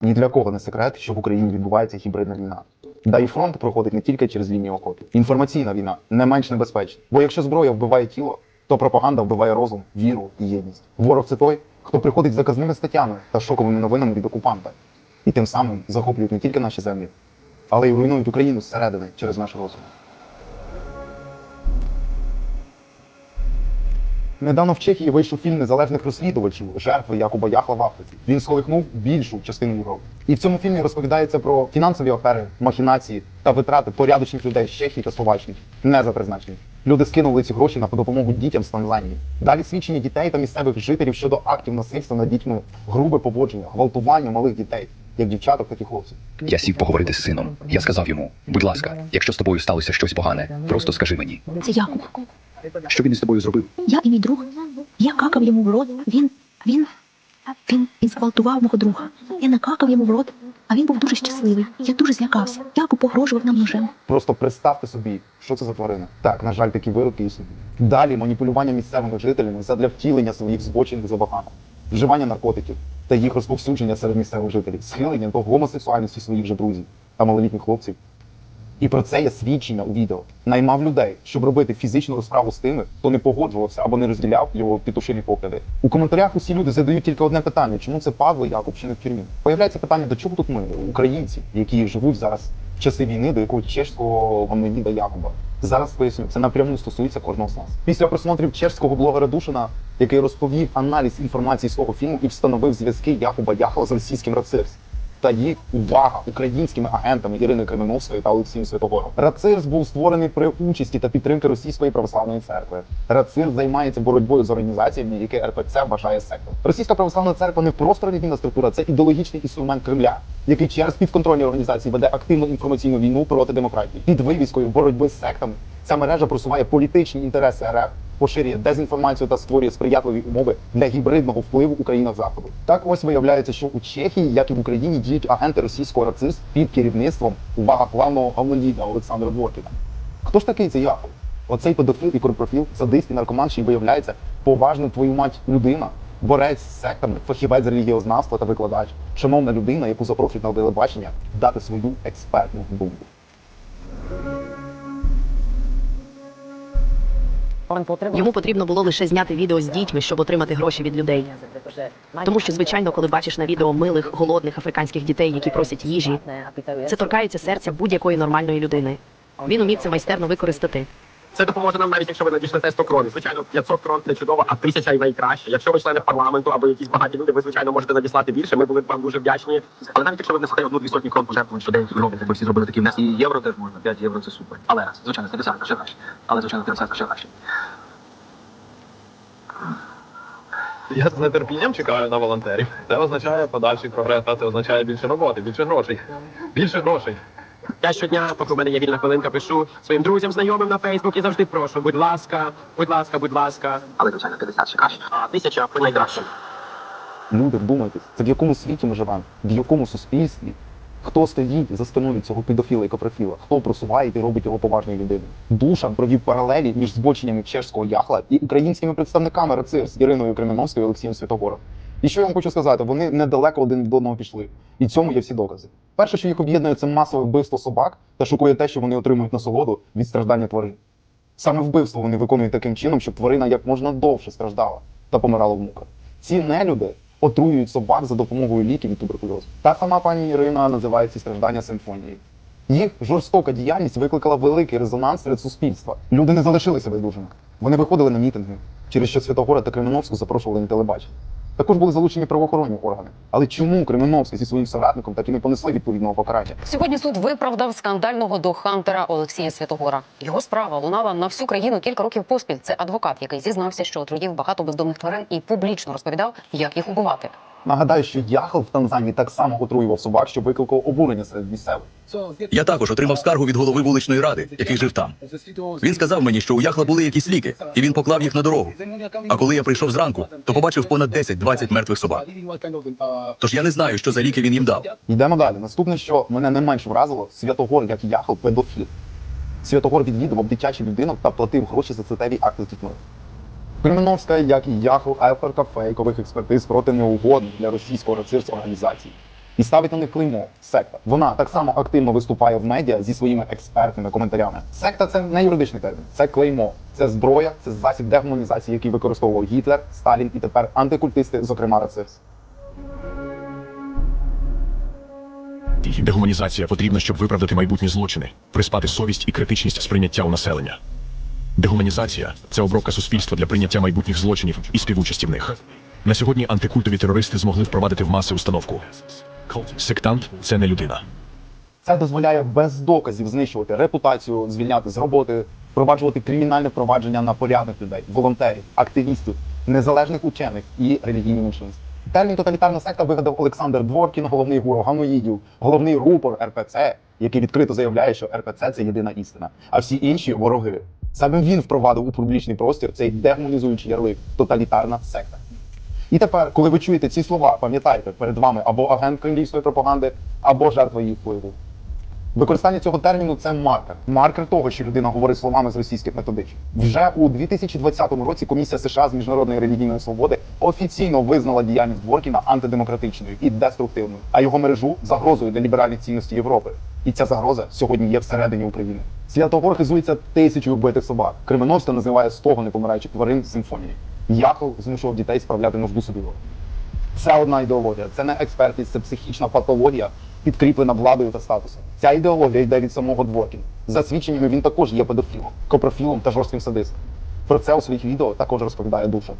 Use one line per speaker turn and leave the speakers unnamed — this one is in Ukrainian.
Ні для кого не секрет, що в Україні відбувається гібридна війна. Да і фронт проходить не тільки через лінію окопів. Інформаційна війна не менш небезпечна. Бо якщо зброя вбиває тіло, то пропаганда вбиває розум, віру і єдність. Ворог це той, хто приходить з заказними статтями та шоковими новинами від окупанта. І тим самим захоплюють не тільки наші землі, але й руйнують Україну зсередини через наш розум. Недавно в Чехії вийшов фільм незалежних розслідувачів жертви Якуба Яхла в Африці. Він сколихнув більшу частину Європи. І в цьому фільмі розповідається про фінансові афери, махінації та витрати порядочних людей з Чехії та Словаччини, не за призначенням. Люди скинули ці гроші на допомогу дітям з Танзанії. Далі свідчення дітей та місцевих жителів щодо актів насильства над дітьми, грубе поводження, гвалтування малих дітей, як дівчаток, так і хлопців.
Я сів поговорити з сином. Я сказав йому: будь ласка, якщо з тобою сталося щось погане, просто скажи мені,
Це Якуб.
Що він із тобою зробив.
Я і мій друг. Я какав йому в рот. Він. він. він зґвалтував мого друга. Я накакав йому в рот, а він був дуже щасливий. Я дуже злякався. Якуб погрожував нам ножем.
Просто представте собі, що це за тварина. Так, на жаль, такі вироки існують. Далі маніпулювання місцевими жителями задля втілення своїх збочених забагань, вживання наркотиків та їх розповсюдження серед місцевих жителів, схилення до гомосексуальності своїх же друзів та малолітніх хлопців. І про це є свідчення у відео. Наймав людей, щоб робити фізичну розправу з тими, хто не погоджувався або не розділяв його петушині погляди. У коментарях усі люди задають тільки одне питання: чому це Павло Якуб чи не в тюрмі? Появляється питання, до чого тут ми, українці, які живуть зараз в часи війни, до якого чешського гамноїда Якуба. Зараз поясню, це напряму стосується кожного з нас. Після просмотрів чешського блогера Душина, який розповів аналіз інформації свого фільму і встановив зв'язки Якуба Яхова з російським рацирс та їх увага українськими агентами Іриною Кременовською та Олексієм Святогором. Рацирс був створений при участі та підтримки Російської православної церкви. Рацирс займається боротьбою з організаціями, які РПЦ вважає сектою. Російська православна церква не просто релігійна структура, це ідеологічний інструмент Кремля, який через підконтрольні організації веде активну інформаційну війну проти демократії. Під вивіскою боротьби з сектами ця мережа просуває політичні інтереси РФ поширює дезінформацію та створює сприятливі умови для гібридного впливу у країнах заходу. Так ось виявляється, що у Чехії, як і в Україні, діють агенти російського рацист під керівництвом увага главного гавноліда Олександра Дворкіна. Хто ж такий цей Яков? Оцей педофил і корпрофіл, садист і наркоман, що й виявляється поважна твою мать людина, борець з сектами, фахівець релігіознавства та викладач, шановна людина, яку запрошують на телебачення дати свою експертну думку.
Йому потрібно було лише зняти відео з дітьми, щоб отримати гроші від людей. Тому що, звичайно, коли бачиш на відео милих, голодних африканських дітей, які просять їжі, це торкається серця будь-якої нормальної людини. Він умів це майстерно використати.
Це допоможе нам навіть якщо ви надішлете 100 крон. Звичайно, 500 крон це чудово, а тисяча й найкраще. Якщо ви члени парламенту або якісь багаті люди, ви звичайно можете надіслати більше. Ми були б вам дуже вдячні. Але навіть якщо ви внесете одну-дві сотні крон пожертвувань, що деякі роблять, бо всі зробили такі внески.
І євро теж можна, 5 євро це супер. Але, звичайно, 50 ще краще. Але, звичайно, 50 ще краще.
Я з нетерпінням чекаю на волонтерів. Це означає подальший прогрес, а це означає більше роботи, більше грошей. Більше грошей.
Я щодня, поки в мене є вільна хвилинка, пишу своїм друзям, знайомим на Фейсбук і завжди прошу, будь ласка, будь ласка, будь ласка.
Але, звичайно, 50 ще краще.
А тисяча по найкраще.
Люди, вдумайтесь, це в якому світі ми живемо, в якому суспільстві, хто стоїть за спиною цього педофіла і копрофіла, хто просуває і робить його поважною людиною. Душа провів паралелі між збоченнями чешського яхла і українськими представниками РАЦИР з Іриною Кременовською і Олексієм Святогором. І що я вам хочу сказати, вони недалеко один від одного пішли. І цьому є всі докази. Перше, що їх об'єднує, це масове вбивство собак та шокує те, що вони отримують насолоду від страждання тварин. Саме вбивство вони виконують таким чином, щоб тварина як можна довше страждала та помирала в муках. Ці нелюди отруюють собак за допомогою ліків від туберкульозу. Та сама пані Ірина називає ці страждання симфонією. Їх жорстока діяльність викликала великий резонанс серед суспільства. Люди не залишилися байдужими. Вони виходили на мітинги, через що Святогора та Кременовську запрошували на телебачення. Також були залучені правоохоронні органи. Але чому Кременовський зі своїм соратником так і не понесли відповідного покарання?
Сьогодні суд виправдав скандального дохантера Олексія Святогора. Його справа лунала на всю країну кілька років поспіль. Це адвокат, який зізнався, що отруїв багато бездомних тварин і публічно розповідав, як їх убивати.
Нагадаю, що Яхл в Танзанії так само отруював собак, що викликав обурення серед місцевих.
Я також отримав скаргу від голови вуличної ради, який жив там. Він сказав мені, що у Яхла були якісь ліки, і він поклав їх на дорогу. А коли я прийшов зранку, то побачив понад 10-20 мертвих собак. Тож я не знаю, що за ліки він їм дав.
Йдемо далі. Наступне, що мене не менш вразило, Святогор, як Яхл, педофіл. Святогор відвідував дитячий будинок та платив гроші за цитеві акти з дітьми. Кременовська, як і Яхл, авторка фейкових експертиз проти неугодних для російського рацирства організацій. і ставить на них клеймо секта. Вона так само активно виступає в медіа зі своїми експертними коментарями. Секта це не юридичний термін, це клеймо, це зброя, це засіб дегуманізації, який використовував Гітлер, Сталін і тепер антикультисти, зокрема РЦС.
Дегуманізація потрібна, щоб виправдати майбутні злочини, приспати совість і критичність сприйняття у населення. Дегуманізація це обробка суспільства для прийняття майбутніх злочинів і співучасті в них. На сьогодні антикультові терористи змогли впровадити в маси установку. Сектант це не людина.
Це дозволяє без доказів знищувати репутацію, звільняти з роботи, впроваджувати кримінальне провадження на порядних людей, волонтерів, активістів, незалежних учених і релігійні меншинств. Термін тоталітарна секта вигадав Олександр Дворкін, головний гуру гамоїдів, головний рупор РПЦ, який відкрито заявляє, що РПЦ це єдина істина, а всі інші вороги. Саме він впровадив у публічний простір цей дегуманізуючий ярлик тоталітарна секта. І тепер, коли ви чуєте ці слова, пам'ятайте, перед вами або агент кремлівської пропаганди, або жертва її впливу. Використання цього терміну це маркер. Маркер того, що людина говорить словами з російських методичок. Вже у 2020 році комісія США з міжнародної релігійної свободи офіційно визнала діяльність Дворкіна антидемократичною і деструктивною, а його мережу загрозою для ліберальних цінностей Європи. І ця загроза сьогодні є всередині України. Святогор хизується тисячою вбитих собак. Кременовська називає стого непомираючих тварин симфонією. Яков змушував дітей справляти нужду собі. Це одна ідеологія, це не експертність, це психічна патологія, підкріплена владою та статусом. Ця ідеологія йде від самого Дворкіна. За свідченнями він також є педофілом, копрофілом та жорстким садистом. Про це у своїх відео також розповідає душа.